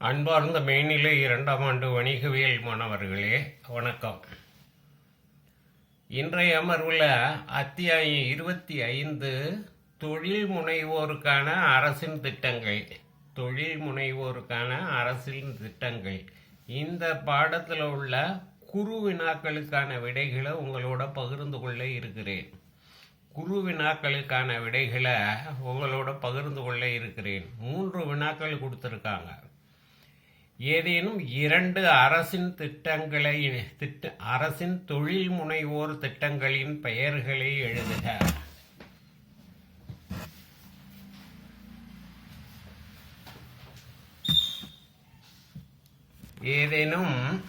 அன்பார்ந்த மெய்நிலை இரண்டாம் ஆண்டு வணிகவியல் மாணவர்களே வணக்கம். இன்றைய அமர்வில் அத்தியாயம் இருபத்தி ஐந்து தொழில் முனைவோருக்கான அரசின் திட்டங்கள். தொழில் முனைவோருக்கான அரசின் திட்டங்கள். இந்த பாடத்தில் உள்ள குறு வினாக்களுக்கான விடைகளை உங்களோட பகிர்ந்து கொள்ள இருக்கிறேன். குரு வினாக்களுக்கான விடைகளை உங்களோட பகிர்ந்து கொள்ள இருக்கிறேன். மூன்று வினாக்கள் கொடுத்துருக்காங்க. ஏதேனும் இரண்டு அரசின் திட்டங்களை திட்ட அரசின் தொழில் முனைவோர் திட்டங்களின் பெயர்களை எழுதுக. ஏதேனும்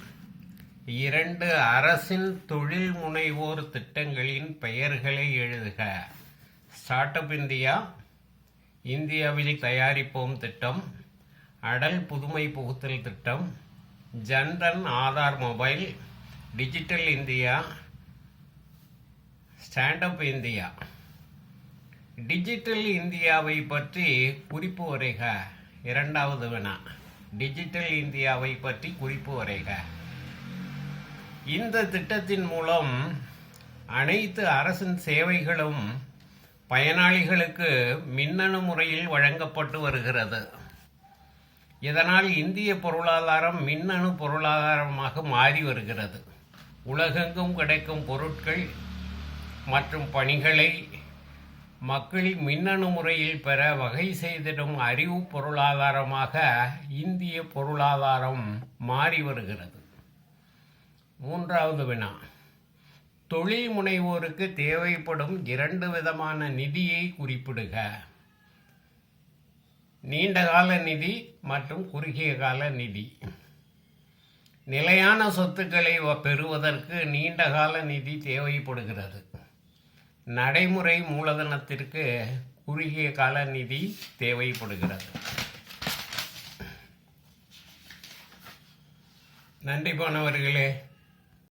இரண்டு அரசின் தொழில் முனைவோர் திட்டங்களின் பெயர்களை எழுதுக. ஸ்டார்ட் அப் இந்தியா இந்தியாவில் தயாரிப்போம் திட்டம். அடல் புதுமை புகுத்தல் திட்டம் Jan Dhan Aadhaar mobile digital India stand up India. Digital இந்தியாவை பற்றி குறிப்பு வரைக. இரண்டாவது வினா. டிஜிட்டல் இந்தியாவை பற்றி குறிப்பு வரைக. இந்த திட்டத்தின் மூலம் அனைத்து அரசின் சேவைகளும் பயனாளிகளுக்கு மின்னணு முறையில் வழங்கப்பட்டு வருகிறது. இதனால் இந்திய பொருளாதாரம் மின்னணு பொருளாதாரமாக மாறி வருகிறது. உலகெங்கும் கிடைக்கும் பொருட்கள் மற்றும் பணிகளை மக்கள் மின்னணு முறையில் பெற வகை செய்திடும் அறிவு பொருளாதாரமாக இந்திய பொருளாதாரம் மாறி வருகிறது. மூன்றாவது வினா. தொழில் முனைவோருக்கு தேவைப்படும் இரண்டு விதமான நிதியை குறிப்பிடுக. நீண்டகால நிதி மற்றும் குறுகிய கால நிதி. நிலையான சொத்துக்களை பெறுவதற்கு நீண்டகால நிதி தேவைப்படுகிறது. நடைமுறை மூலதனத்திற்கு குறுகிய கால நிதி தேவைப்படுகிறது. நன்றி போனவர்களே.